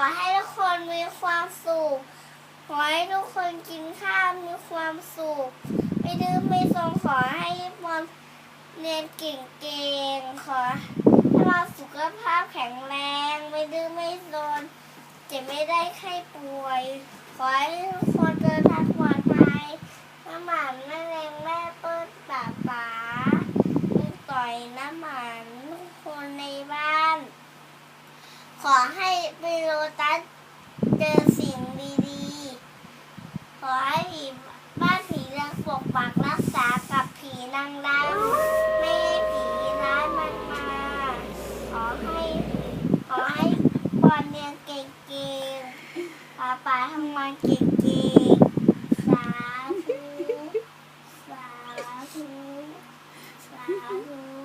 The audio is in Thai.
อให้ทุกคนมีความสุข ขอให้ทุกคนกินข้าวมีความสุข ไม่ดื้อไม่สนขอให้บอลเรียนเก่งๆ ขอให้เราสุขภาพแข็งแรง ไม่ดื้อไม่สนจ็บไม่ได้ไข้ป่วย ขอให้ทุกคนเดินทางปลอดภัยน้ำหมันแม่แรงแม่เปิ้ลป๋าป๋าลูกต่อยน้ำหมันน ขอให้บิโรตัสเจอสิ่งดีๆ ขอให้ผีบ้านผีเรืองปกปักรักษากับผีนางรำไม่ให้ผีร้ายมันมา ขอให้ขอให้บอเรียนเก่งๆป้าป๋าทำงานเก่งๆสาธุสาธุสาธุ